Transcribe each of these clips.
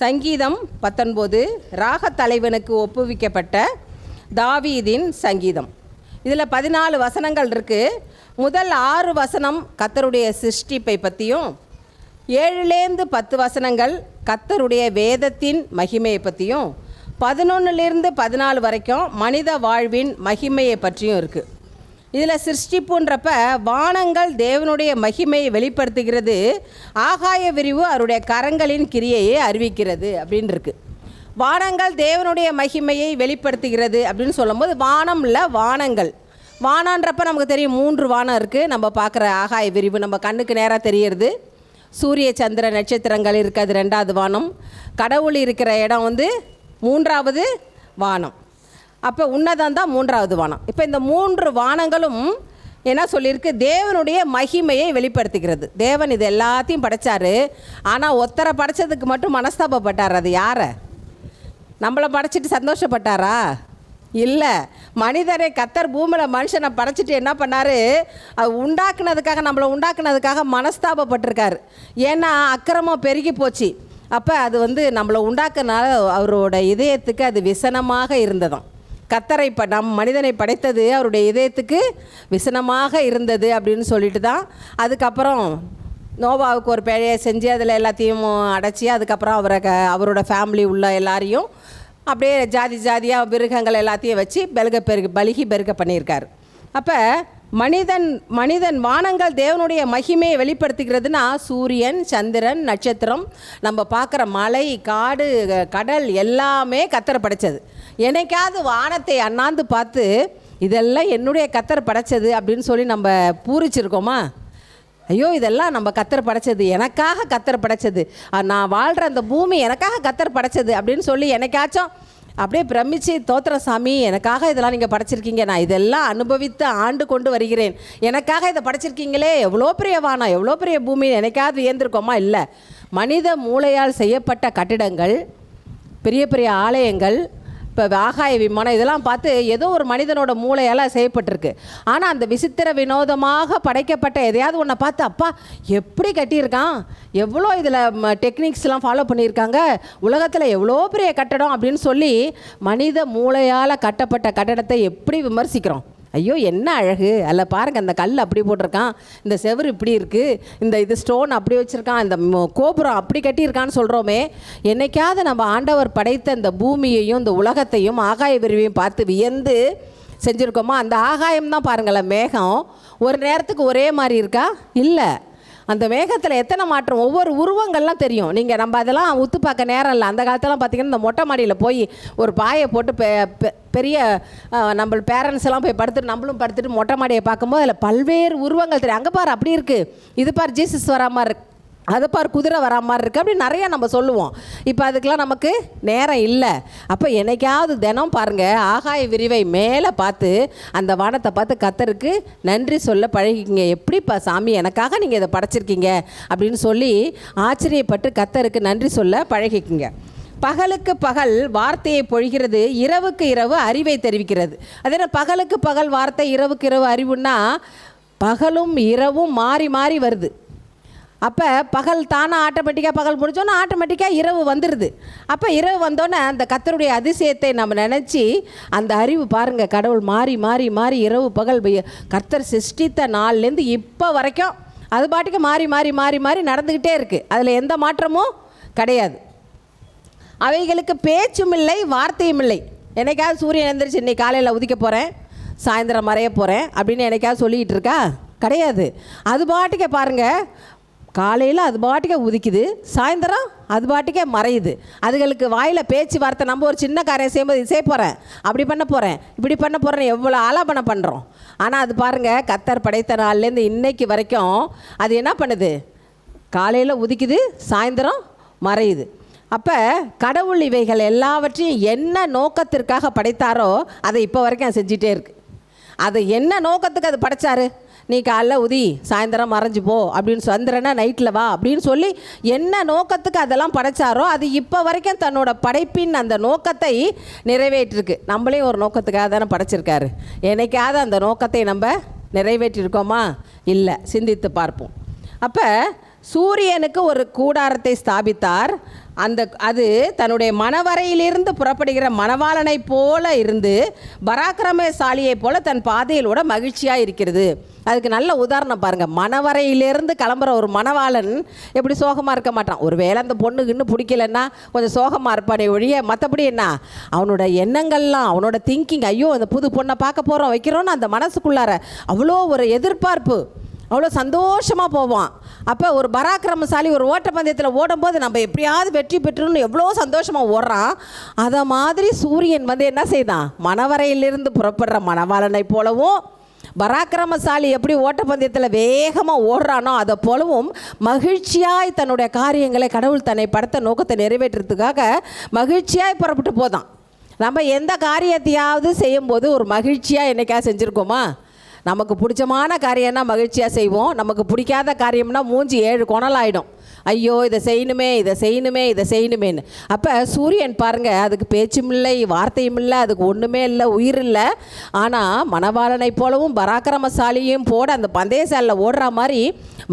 சங்கீதம் பத்தொன்பது ராக தலைவனுக்கு ஒப்புவிக்கப்பட்ட தாவீதின் சங்கீதம். இதில் பதினாலு வசனங்கள் இருக்குது முதல் ஆறு வசனம் கத்தருடைய சிருஷ்டிப்பை பற்றியும் ஏழுலேருந்து பத்து வசனங்கள் கத்தருடைய வேதத்தின் மகிமையை பற்றியும் பதினொன்னுலேருந்து பதினாலு வரைக்கும் மனித வாழ்வின் மகிமையை பற்றியும் இருக்குது இதில் சிருஷ்டிப்புன்றப்ப வானங்கள் தேவனுடைய மகிமையை வெளிப்படுத்துகிறது ஆகாய விரிவு அவருடைய கரங்களின் கிரியையை அறிவிக்கிறது அப்படின்னு இருக்கு வானங்கள் தேவனுடைய மகிமையை வெளிப்படுத்துகிறது அப்படின்னு சொல்லும்போது வானம்ல வானங்கள். வானன்றப்ப நமக்கு தெரியும் மூன்று வானம் இருக்குது நம்ம பார்க்குற ஆகாய விரிவு நம்ம கண்ணுக்கு நேராக தெரியறது. சூரிய சந்திர நட்சத்திரங்கள் இருக்கிறது ரெண்டாவது வானம். கடவுள் இருக்கிற இடம் வந்து மூன்றாவது வானம். அப்போ உன்னதம் தான் மூன்றாவது வானம். இப்போ இந்த மூன்று வானங்களும் என்ன சொல்லியிருக்கு? தேவனுடைய மகிமையை வெளிப்படுத்துகிறது. தேவன் இது எல்லாத்தையும் படைத்தார் ஆனால் ஒத்தரை படைச்சதுக்கு மட்டும் மனஸ்தாபப்பட்டார். அது யாரை? நம்மளை படைச்சிட்டு சந்தோஷப்பட்டாரா? இல்லை. மனிதரை கத்தர் பூமியில் மனுஷனை படைச்சிட்டு என்ன பண்ணார்? அது உண்டாக்குனதுக்காக நம்மளை உண்டாக்குனதுக்காக மனஸ்தாபப்பட்டிருக்காரு. ஏன்னா அக்கிரமம் பெருகி போச்சு. அப்போ அது வந்து நம்மளை உண்டாக்குனால அவரோட இதயத்துக்கு அது விசனமாக இருந்ததாம். கத்தரை ப நம் மனிதனை படைத்தது அவருடைய இதயத்துக்கு விசனமாக இருந்தது அப்படின்னு சொல்லிட்டு தான் அதுக்கப்புறம் நோவாவுக்கு ஒரு பேழையை செஞ்சு அதில் எல்லாத்தையும் அடைச்சி அதுக்கப்புறம் அவரை க அவரோட ஃபேமிலி உள்ள எல்லாரையும் அப்படியே ஜாதி ஜாதியாக மிருகங்கள் எல்லாத்தையும் வச்சு பெருக பெருக பலிகி பெருக பண்ணியிருக்கார். அப்போ மனிதன் மனிதன் வானங்கள் தேவனுடைய மகிமையை வெளிப்படுத்துகிறதுனா சூரியன் சந்திரன் நட்சத்திரம் நம்ம பார்க்குற மலை காடு கடல் எல்லாமே கத்தரை படைச்சது என்னைக்காவது வானத்தை அண்ணாந்து பார்த்து இதெல்லாம் என்னுடைய கத்தர் படைச்சது அப்படின்னு சொல்லி நம்ம பூரிச்சிருக்கோமா? ஐயோ இதெல்லாம் நம்ம கத்தர் படைச்சது. எனக்காக கத்தர் படைச்சது. நான் வாழ்கிற அந்த பூமி எனக்காக கத்தர் படைச்சது அப்படின்னு சொல்லி எனக்காச்சும் அப்படியே பிரமிச்சு தோத்திர சாமி எனக்காக இதெல்லாம் நீங்கள் படைச்சிருக்கீங்க. நான் இதெல்லாம் அனுபவித்து ஆண்டு கொண்டு வருகிறேன். எனக்காக இதை படைச்சிருக்கீங்களே? எவ்வளோ பெரிய வானம் எவ்வளோ பெரிய பூமி எனக்காவது ஏந்திருக்கோமா இல்லை. மனித மூளையால் செய்யப்பட்ட கட்டிடங்கள் பெரிய பெரிய ஆலயங்கள் இப்போ ஆகாய விமானம் இதெல்லாம் பார்த்து ஏதோ ஒரு மனிதனோட மூளையால் செய்யப்பட்டிருக்கு. ஆனால் அந்த விசித்திர வினோதமாக படைக்கப்பட்ட எதையாவது ஒன்றை பார்த்து அப்பா எப்படி கட்டியிருக்கான்? எவ்வளோ இதில் டெக்னிக்ஸ்லாம் ஃபாலோ பண்ணியிருக்காங்க? உலகத்தில் எவ்வளோ பெரிய கட்டடம்? அப்படின்னு சொல்லி மனித மூளையால் கட்டப்பட்ட கட்டடத்தை எப்படி விமர்சிக்கிறோம்? ஐயோ என்ன அழகு? அதில் பாருங்கள் அந்த கல் அப்படி போட்டிருக்கான். இந்த செவுரு இப்படி இருக்குது இந்த இது ஸ்டோன் அப்படி வச்சுருக்கான். இந்த கோபுரம் அப்படி கட்டியிருக்கான்னு சொல்கிறோமே என்னைக்காவது நம்ம ஆண்டவர் படைத்த இந்த பூமியையும் இந்த உலகத்தையும் ஆகாய விரிவையும் பார்த்து வியந்து செஞ்சுருக்கோமா அந்த ஆகாயம் தான் பாருங்களேன் மேகம். ஒரு நேரத்துக்கு ஒரே மாதிரி இருக்கா? இல்லை. அந்த மேகத்தில் எத்தனை மாற்றம்? ஒவ்வொரு உருவங்கள்லாம் தெரியும். நீங்கள் நம்ம அதெல்லாம் உத்து பார்க்க நேரம் இல்லை. அந்த காலத்தெல்லாம் பார்த்தீங்கன்னா இந்த மொட்டை மாடியில் போய் ஒரு பாயை போட்டு பெ- பெ- பெரிய நம்ம பேரண்ட்ஸ் எல்லாம் போய் படுத்துட்டு நம்மளும் படுத்துட்டு மொட்டை மாடியை பார்க்கும்போது அதில் பல்வேறு உருவங்கள் தெரியும். அங்கே பார் அப்படி இருக்குது இது பார் ஜீசஸ் வரா மாதிரி இருக்கு. அதை பார் குதிரை வரா மாதிரி இருக்குது அப்படி நிறையா நம்ம சொல்லுவோம். இப்போ அதுக்கெலாம் நமக்கு நேரம் இல்லை. அப்போ என்னைக்காவது தினம் பாருங்கள் ஆகாய விரிவை மேலே பார்த்து அந்த வானத்தை பார்த்து கத்தருக்கு நன்றி சொல்ல பழகிக்கிங்க. எப்படிப்பா சாமி எனக்காக நீங்கள் இதை படைச்சிருக்கீங்க? அப்படின்னு சொல்லி ஆச்சரியப்பட்டு கத்தருக்கு நன்றி சொல்ல பழகிக்குங்க. பகலுக்கு பகல் வார்த்தையை பொழிகிறது இரவுக்கு இரவு அறிவை தெரிவிக்கிறது. அதே பகலுக்கு பகல் வார்த்தை இரவுக்கு இரவு அறிவுன்னா பகலும் இரவும் மாறி மாறி வருது. அப்போ பகல் தானாக ஆட்டோமேட்டிக்காக பகல் முடிஞ்சோன்னா ஆட்டோமேட்டிக்காக இரவு வந்துடுது அப்போ இரவு வந்தோன்னே அந்த கத்தருடைய அதிசயத்தை நம்ம நினச்சி அந்த அறிவு பாருங்கள் கடவுள் மாறி மாறி மாறி இரவு பகல் கர்த்தர் சிருஷ்டித்த நாள்லேருந்து இப்போ வரைக்கும் அது பாட்டுக்கு மாறி மாறி மாறி மாறி நடந்துக்கிட்டே இருக்குது அதில் எந்த மாற்றமும் கிடையாது. அவைகளுக்கு பேச்சும் இல்லை வார்த்தையும் இல்லை. என்னைக்காவது சூரியன் எழுந்திரிச்சு இன்னைக்கு காலையில் உதிக்க போகிறேன் சாயந்தரம் மறைய போகிறேன் அப்படின்னு என்னைக்காவது சொல்லிக்கிட்டு இருக்கா? கிடையாது. அது பாட்டுக்கே பாருங்கள் காலையில் அது பாட்டுக்கே உதிக்குது சாயந்தரம் அது பாட்டுக்கே மறையுது. அதுகளுக்கு வாயில் பேச்சு வார்த்தை நம்ம ஒரு சின்ன காரியம் செய்யும்போது இது செய்ய போகிறேன் அப்படி பண்ண போகிறேன் இப்படி பண்ண போகிறேன் எவ்வளோ ஆலாபனை பண்ணுறோம் ஆனால் அது பாருங்கள் கத்தர் படைத்த நாள்லேருந்து இன்னைக்கு வரைக்கும் அது என்ன பண்ணுது? காலையில் உதிக்குது சாயந்தரம் மறையுது. அப்போ கடவுள் இவைகள் எல்லாவற்றையும் என்ன நோக்கத்திற்காக படைத்தாரோ அதை இப்போ வரைக்கும் செஞ்சிட்டே இருக்கு. அது என்ன நோக்கத்துக்கு அது படைச்சாரு? நீ காலைல உதி சாயந்தரம் மறைஞ்சு போ அப்படின்னு சந்திரனா நைட்டில் வா அப்படின்னு சொல்லி என்ன நோக்கத்துக்கு அதெல்லாம் படைச்சாரோ அது இப்போ வரைக்கும் தன்னோட படைப்பின் அந்த நோக்கத்தை நிறைவேற்றிருக்கு. நம்மளையும் ஒரு நோக்கத்துக்காக தானே படைச்சிருக்காரு. என்னைக்காவது அந்த நோக்கத்தை நம்ம நிறைவேற்றிருக்கோமா? இல்லை சிந்தித்து பார்ப்போம். அப்போ சூரியனுக்கு ஒரு கூடாரத்தை ஸ்தாபித்தார். அந்த அது தன்னுடைய மனவரையிலிருந்து புறப்படுகிற மணவாளனை போல இருந்து பராக்கிரமசாலியை போல தன் பாதையிலோட மகிழ்ச்சியாக இருக்கிறது. அதுக்கு நல்ல உதாரணம் பாருங்கள் மணவரையிலிருந்து கிளம்புற ஒரு மணவாளன் எப்படி சோகமாக இருக்க மாட்டான். ஒரு வேளை அந்த பொண்ணுக்கு இன்னும் பிடிக்கலன்னா கொஞ்சம் சோகமாக இருப்பானே ஒழிய மற்றபடி என்ன? அவனோட எண்ணங்கள்லாம் அவனோட திங்கிங் ஐயோ அந்த புது பொண்ணை பார்க்க போகிறோம் வைக்கிறோன்னு அந்த மனசுக்குள்ளார அவ்வளோ ஒரு எதிர்பார்ப்பு. அவ்வளோ சந்தோஷமாக போவான். அப்போ ஒரு பராக்கிரமசாலி ஒரு ஓட்டப்பந்தயத்தில் ஓடும்போது நம்ம எப்படியாவது வெற்றி பெற்றுன்னு எவ்வளோ சந்தோஷமாக ஓடுறான். அதை மாதிரி சூரியன் வந்து என்ன செய்தான்? மணவரையிலிருந்து புறப்படுற மணவாளனை போலவும் பராக்கிரமசாலி எப்படி ஓட்டப்பந்தயத்தில் வேகமாக ஓடுறானோ அதை போலவும் மகிழ்ச்சியாய் தன்னுடைய காரியங்களை கடவுள் தன்னை படுத்த நோக்கத்தை நிறைவேற்றுறதுக்காக மகிழ்ச்சியாய் புறப்பட்டு போதான். நம்ம எந்த காரியத்தையாவது செய்யும்போது ஒரு மகிழ்ச்சியாக என்னைக்கா செஞ்சுருக்கோமா? நமக்கு பிடிச்சமான காரியம்னா மகிழ்ச்சியாக செய்வோம். நமக்கு பிடிக்காத காரியம்னா மூஞ்சி ஏழு குணலாயிடும். ஐயோ இதை செய்யணுமே இதை செய்யணுமே இதை செய்யணுமேன்னு. அப்போ சூரியன் பாருங்கள் அதுக்கு பேச்சும் இல்லை வார்த்தையும் இல்லை அதுக்கு ஒன்றுமே இல்லை உயிர் இல்லை. ஆனால் மணவாளனை போலவும் பராக்கிரமசாலியும் போட அந்த பந்தய சாலையில் ஓடுற மாதிரி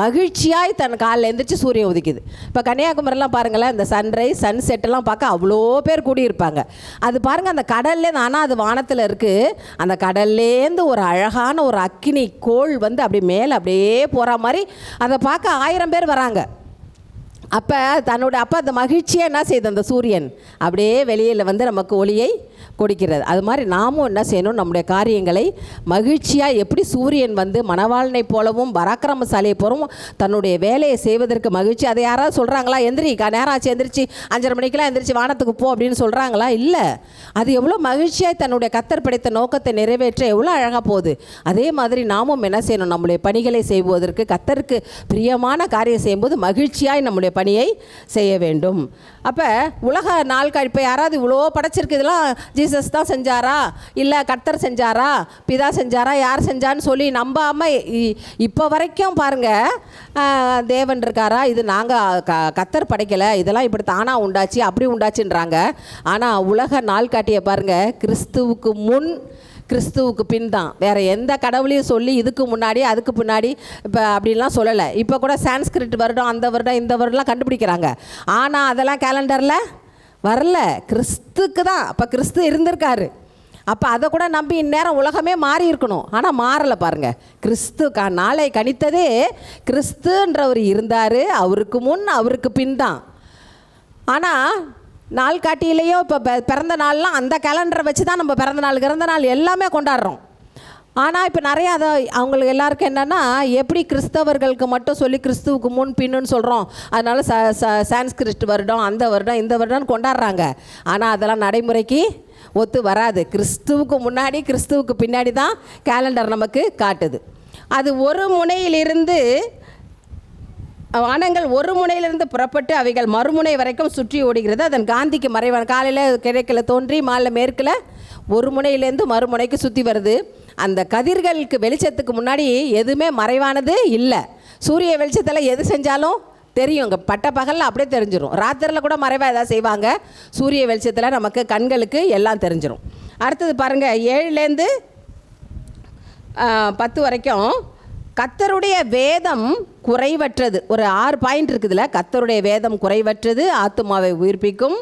மகிழ்ச்சியாய் தன் காலில் எந்திரிச்சு சூரியன் உதிக்குது. இப்போ கன்னியாகுமரிலாம் பாருங்களேன் இந்த சன்ரைஸ் சன் செட்டெல்லாம் பார்க்க அவ்வளோ பேர் கூடியிருப்பாங்க. அது பாருங்கள் அந்த கடல்லேருந்து ஆனால் அது வானத்தில் இருக்குது அந்த கடல்லேருந்து ஒரு அழகான ஒரு அக்கினி கோள் வந்து அப்படி மேலே அப்படியே போகிற மாதிரி அதை பார்க்க ஆயிரம் பேர் வராங்க. அப்போ தன்னோட அப்போ அந்த மகிழ்ச்சியாக என்ன செய்யுது அந்த சூரியன் அப்படியே வெளியில் வந்து நமக்கு ஒளியை கொடுக்கிறது. அது மாதிரி நாமும் என்ன செய்யணும்? நம்முடைய காரியங்களை மகிழ்ச்சியாக எப்படி சூரியன் வந்து மணவாளனை போலவும் பராக்கிரமசாலியை போலவும் தன்னுடைய வேலையை செய்வதற்கு மகிழ்ச்சி. அதை யாராவது சொல்கிறாங்களா எந்திரி நேரம் ஆச்சு எந்திரிச்சு அஞ்சரை மணிக்கெல்லாம் எந்திரிச்சு வானத்துக்கு போ அப்படின்னு சொல்கிறாங்களா இல்லை. அது எவ்வளோ மகிழ்ச்சியாக தன்னுடைய கத்தர் படைத்த நோக்கத்தை நிறைவேற்ற எவ்வளோ அழகாக போகுது. அதே மாதிரி நாமும் என்ன செய்யணும்? நம்முடைய பணிகளை செய்வதற்கு கத்தருக்கு பிரியமான காரியம் செய்யும்போது மகிழ்ச்சியாய் நம்முடைய பணியை செய்ய வேண்டும். அப்போ உலக நாள் இப்போ யாராவது இவ்வளோ படைச்சிருக்கு இதெல்லாம் ஜீசஸ் தான் செஞ்சாரா? இல்லை கர்த்தர் செஞ்சாரா? பிதா செஞ்சாரா? யார் செஞ்சான்னு சொல்லி நம்பாமல் இப்போ வரைக்கும் பாருங்கள் தேவன் இருக்காரா? இது நாங்கள் க கத்தர் படைக்கலை. இதெல்லாம் இப்படி தானாக உண்டாச்சு அப்படி உண்டாச்சுன்றாங்க. ஆனால் உலக நாள் காட்டிய பாருங்கள் கிறிஸ்துவுக்கு முன் கிறிஸ்துவுக்கு பின் தான். வேறு எந்த கடவுளையும் சொல்லி இதுக்கு முன்னாடி அதுக்கு பின்னாடி இப்போ அப்படின்லாம் சொல்லலை. இப்போ கூட சான்ஸ்கிரிட் வருடம் அந்த வருடம் இந்த வருடம்லாம் கண்டுபிடிக்கிறாங்க. ஆனால் அதெல்லாம் கேலண்டரில் வரல. கிறிஸ்துக்கு தான். அப்போ கிறிஸ்து இருந்திருக்காரு. அப்போ அதை கூட நம்பி இந்நேரம் உலகமே மாறி இருக்கணும். ஆனால் மாறலை பாருங்கள் கிறிஸ்து க நாளை கணித்ததே கிறிஸ்துன்றவர் இருந்தார் அவருக்கு முன் அவருக்கு பின் தான். ஆனால் நாள் காட்டியிலேயோ இப்போ பிறந்த நாள்லாம் அந்த கேலண்டரை வச்சு தான் நம்ம பிறந்த நாள் பிறந்த நாள் எல்லாமே கொண்டாடுறோம். ஆனால் இப்போ நிறையா அதை அவங்களுக்கு எல்லாருக்கும் என்னென்னா எப்படி கிறிஸ்தவர்களுக்கு மட்டும் சொல்லி கிறிஸ்துவுக்கு முன் பின்னுன்னு சொல்கிறோம் அதனால ச ச சான்ஸ்கிரிஸ்ட் வருடம் அந்த வருடம் இந்த வருடம்னு கொண்டாடுறாங்க. ஆனால் அதெல்லாம் நடைமுறைக்கு ஒத்து வராது. கிறிஸ்துவுக்கு முன்னாடி கிறிஸ்துவுக்கு பின்னாடி தான் கேலண்டர் நமக்கு காட்டுது. அது ஒரு முனையிலிருந்து வானங்கள் ஒரு முனையிலிருந்து புறப்பட்டு அவைகள் மறுமுனை வரைக்கும் சுற்றி ஓடுகிறது. அதன் காந்திக்கு மறைவான காலையில் கிழக்கில் தோன்றி மாலை மேற்கில் ஒரு முனையிலேருந்து மறுமுனைக்கு சுற்றி வருது. அந்த கதிர்களுக்கு வெளிச்சத்துக்கு முன்னாடி எதுவுமே மறைவானது இல்லை. சூரிய வெளிச்சத்தில் எது செஞ்சாலும் தெரியும். இங்கே பட்ட பகலில் அப்படியே தெரிஞ்சிடும் ராத்திரியில் கூட மறைவாக ஏதாவது செய்வாங்க. சூரிய வெளிச்சத்தில் நமக்கு கண்களுக்கு எல்லாம் தெரிஞ்சிடும் அடுத்தது பாருங்கள் ஏழுலேருந்து பத்து வரைக்கும் கத்தருடைய வேதம் குறைவற்றது. ஒரு ஆறு பாயிண்ட் இருக்குதுல கத்தருடைய வேதம் குறைவற்றது ஆத்துமாவை உயிர்ப்பிக்கும்.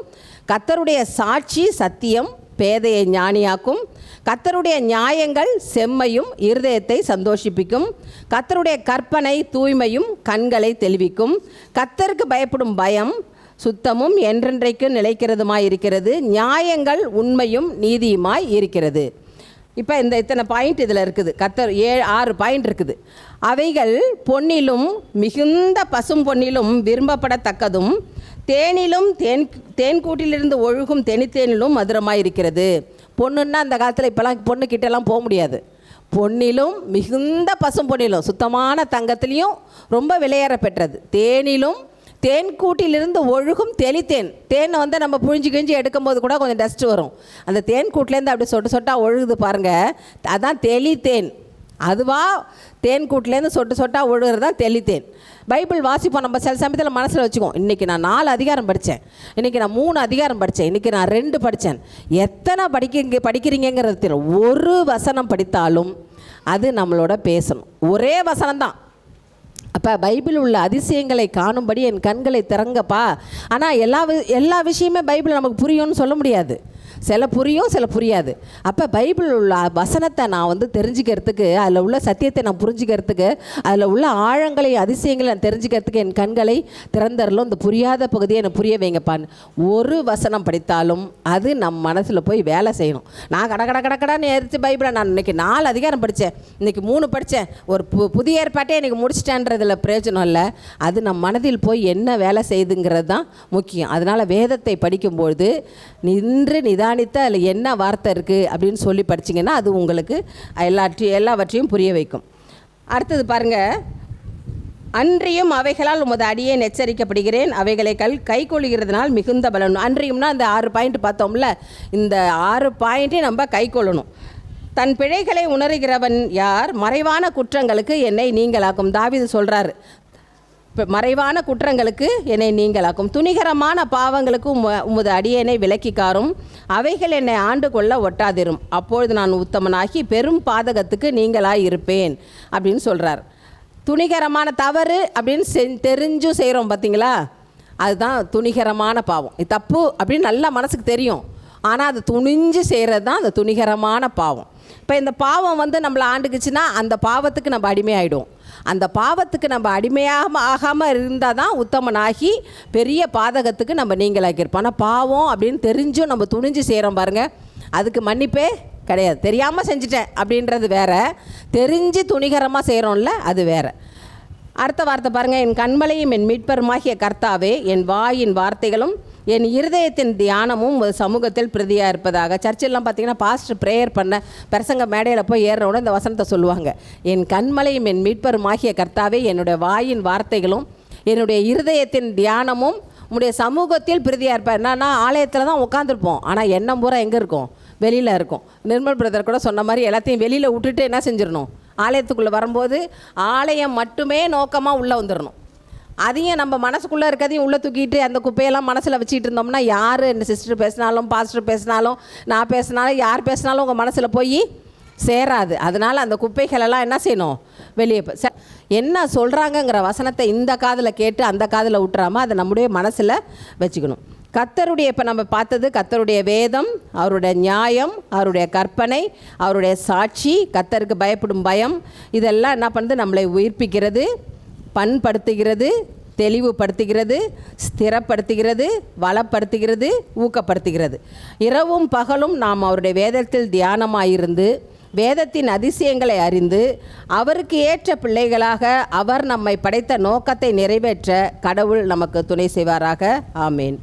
கத்தருடைய சாட்சி சத்தியம் பேதையை ஞானியாக்கும். கத்தருடைய நியாயங்கள் செம்மையும் இருதயத்தை சந்தோஷிப்பிக்கும். கத்தருடைய கற்பனை தூய்மையும் கண்களை தெளிவிக்கும். கத்தருக்கு பயப்படும் பயம் சுத்தமும் என்றென்றைக்கு நிலைக்கிறதுமாய் இருக்கிறது. நியாயங்கள் உண்மையும் நீதியுமாய் இருக்கிறது. இப்போ இந்த இத்தனை பாயிண்ட் இதில் இருக்குது. கத்தர் ஏழு ஆறு பாயிண்ட் இருக்குது. அவைகள் பொன்னிலும் மிகுந்த பசும் பொன்னிலும் விரும்பப்படத்தக்கதும் தேனிலும் தேன் தேன்கூட்டிலிருந்து ஒழுகும் தெனித்தேனிலும் மதுரமாக இருக்கிறது பொண்ணுன்னா அந்த காலத்தில் இப்போலாம் பொண்ணு கிட்டலாம் போக முடியாது. பொன்னிலும் மிகுந்த பசும் பொன்னிலும் சுத்தமான தங்கத்திலையும் ரொம்ப விலையேற பெற்றது தேனிலும் தேன்கூட்டிலிருந்து ஒழுகும் தெளித்தேன் தேனை. வந்து நம்ம புழிஞ்சு கிழிஞ்சு எடுக்கும்போது கூட கொஞ்சம் டஸ்ட் வரும். அந்த தேன் கூட்டிலேருந்து அப்படி சொட்டு சொட்டாக ஒழுகுது பாருங்க. அதான் தெளித்தேன் அதுவா தேன்கூட்டிலேருந்து சொட்டு சொட்டாக ஒழுகுறது தான் தெளித்தேன் பைபிள் வாசிப்போம் நம்ம சில சமயத்தில் மனசில் வச்சுக்குவோம். இன்றைக்கி நான் நாலு அதிகாரம் படித்தேன் இன்றைக்கி நான் மூணு அதிகாரம் படித்தேன் இன்றைக்கி நான் ரெண்டு படித்தேன் எத்தனை படிக்க படிக்கிறீங்கிறது தெரியும் ஒரு வசனம் படித்தாலும் அது நம்மளோட பேசணும். ஒரே வசனம் தான் அப்போ பைபிள் உள்ள அதிசயங்களை காணும்படி என் கண்களை திறங்கப்பா. ஆனால் எல்லா வி- எல்லா விஷயமே பைபிள் நமக்கு புரியும்னு சொல்ல முடியாது. சில புரியும் சில புரியாது. அப்போ பைபிள் உள்ள வசனத்தை நான் வந்து தெரிஞ்சுக்கிறதுக்கு அதில் உள்ள சத்தியத்தை நான் புரிஞ்சுக்கிறதுக்கு அதில் உள்ள ஆழங்களை அதிசயங்களை நான் தெரிஞ்சுக்கிறதுக்கு என் கண்களை திறந்தரலும் இந்த புரியாத பகுதியை எனக்கு புரிய வைங்கப்பான்னு ஒரு வசனம் படித்தாலும் அது நம் மனசில் போய் வேலை செய்யணும். நான் கட கட கட கடன்னு எரிச்சு பைபிளை நான் இன்னைக்கு நாலு அதிகாரம் படித்தேன் இன்றைக்கி மூணு படித்தேன் ஒரு பு புதிய ஏற்பாட்டே எனக்கு முடிச்சிட்டேன்றதில் பிரயோஜனம் இல்லை. அது நம் மனதில் போய் என்ன வேலை செய்யுதுங்கிறது தான் முக்கியம். அதனால் வேதத்தை படிக்கும்பொழுது நின்று நிதானித்து அதில் என்ன வார்த்தை இருக்குது அப்படின்னு சொல்லி படிச்சிங்கன்னா அது உங்களுக்கு எல்லாற்றையும் எல்லாவற்றையும் புரிய வைக்கும். அடுத்தது பாருங்கள் அன்றியும் அவைகளால் உமது அடியே எச்சரிக்கப்படுகிறேன். அவைகளை கல் கை கொள்கிறதுனால் மிகுந்த பலன். அன்றியும்னா அந்த ஆறு பாயிண்ட் பார்த்தோம்ல. இந்த ஆறு பாயிண்ட்டையும் நம்ம கை கொள்ளணும். தன் பிழைகளை உணர்கிறவன் யார்? மறைவான குற்றங்களுக்கு என்னை நீங்களாக்கும். தாவிது சொல்கிறாரு மறைவான குற்றங்களுக்கு என்னை நீங்களாக்கும். துணிகரமான பாவங்களுக்கு உமது அடியேனை விலக்கிக்காரும் அவைகள் என்னை ஆண்டு கொள்ள ஒட்டாதிரும். அப்பொழுது நான் உத்தமனாகி பெரும் பாதகத்துக்கு நீங்களாய் இருப்பேன் அப்படின்னு சொல்கிறார் துணிகரமான தவறு அப்படின்னு செ- தெரிஞ்சும் செய்கிறோம் பார்த்தீங்களா அதுதான் துணிகரமான பாவம். இது தப்பு அப்படின்னு நல்லா மனசுக்கு தெரியும். ஆனால் அது துணிஞ்சு செய்கிறது தான் அந்த துணிகரமான பாவம். இப்போ இந்த பாவம் வந்து நம்மளை ஆண்டுக்குச்சுன்னா அந்த பாவத்துக்கு நம்ம அடிமையாயிடும் அந்த பாவத்துக்கு நம்ம அடிமையாக ஆகாமல் இருந்தால் தான் உத்தமனாகி பெரிய பாதகத்துக்கு நம்ம நீங்களாக்கியிருப்போம் ஆனால் பாவம் அப்படின்னு தெரிஞ்சும் நம்ம துணிஞ்சு செய்கிறோம் பாருங்கள் அதுக்கு மன்னிப்பே கிடையாது. தெரியாமல் செஞ்சுட்டேன் அப்படின்றது வேற. தெரிஞ்சு துணிகரமாக செய்கிறோம்ல அது வேறு. அடுத்த வார்த்தை பாருங்கள் என் கண்மலையும் என் மீட்பருமாகிய கர்த்தாவே என் வாயின் வார்த்தைகளும் என் இருதயத்தின் தியானமும் ஒரு சமூகத்தில் பிரதியாக இருப்பதாக. சர்ச்செல்லாம் பார்த்தீங்கன்னா பாஸ்டர் ப்ரேயர் பண்ண பிரசங்க மேடையில் போய் ஏறுற இந்த வசனத்தை சொல்லுவாங்க. என் கண்மலையும் என் மீட்பருமாகிய கர்த்தாவே என்னுடைய வாயின் வார்த்தைகளும் என்னுடைய இருதயத்தின் தியானமும் உடைய சமூகத்தில் பிரதியாக இருப்பார். என்னன்னா ஆலயத்தில் தான் உட்காந்துருப்போம் ஆனால் எண்ணம் பூரா எங்கே இருக்கும்? வெளியில் இருக்கும். நிர்மல் பிரதர் கூட சொன்ன மாதிரி எல்லாத்தையும் வெளியில் விட்டுட்டு என்ன செஞ்சிடணும்? ஆலயத்துக்குள்ளே வரும்போது ஆலயம் மட்டுமே நோக்கமாக உள்ளே வந்துடணும் அதையும் நம்ம மனசுக்குள்ளே இருக்கிறதையும் உள்ளே தூக்கிட்டு அந்த குப்பையெல்லாம் மனசில் வச்சுக்கிட்டு இருந்தோம்னா யார் இந்த சிஸ்டர் பேசினாலும் பாஸ்டர் பேசினாலும் நான் பேசினாலும் யார் பேசினாலும் உங்கள் மனசில் போய் சேராது. அதனால் அந்த குப்பைகளெல்லாம் என்ன செய்யணும்? வெளியே ச- என்ன சொல்கிறாங்கங்கிற வசனத்தை இந்த காதில் கேட்டு அந்த காதில் விட்டுறாமல் அதை நம்முடைய மனசில் வச்சுக்கணும். கத்தருடைய இப்போ நம்ம பார்த்தது கத்தருடைய வேதம் அவருடைய நியாயம் அவருடைய கற்பனை அவருடைய சாட்சி கத்தருக்கு பயப்படும் பயம் இதெல்லாம் என்ன பண்ணுது? நம்மளை உயிர்ப்பிக்கிறது பண்படுத்துகிறது தெளிவுபடுத்துகிறது ஸ்திரப்படுத்துகிறது வளப்படுத்துகிறது ஊக்கப்படுத்துகிறது. இரவும் பகலும் நாம் அவருடைய வேதத்தில் தியானமாயிருந்து வேதத்தின் அதிசயங்களை அறிந்து அவருக்கு ஏற்ற பிள்ளைகளாக அவர் நம்மை படைத்த நோக்கத்தை நிறைவேற்ற கடவுள் நமக்கு துணை செய்வாராக. ஆமேன்.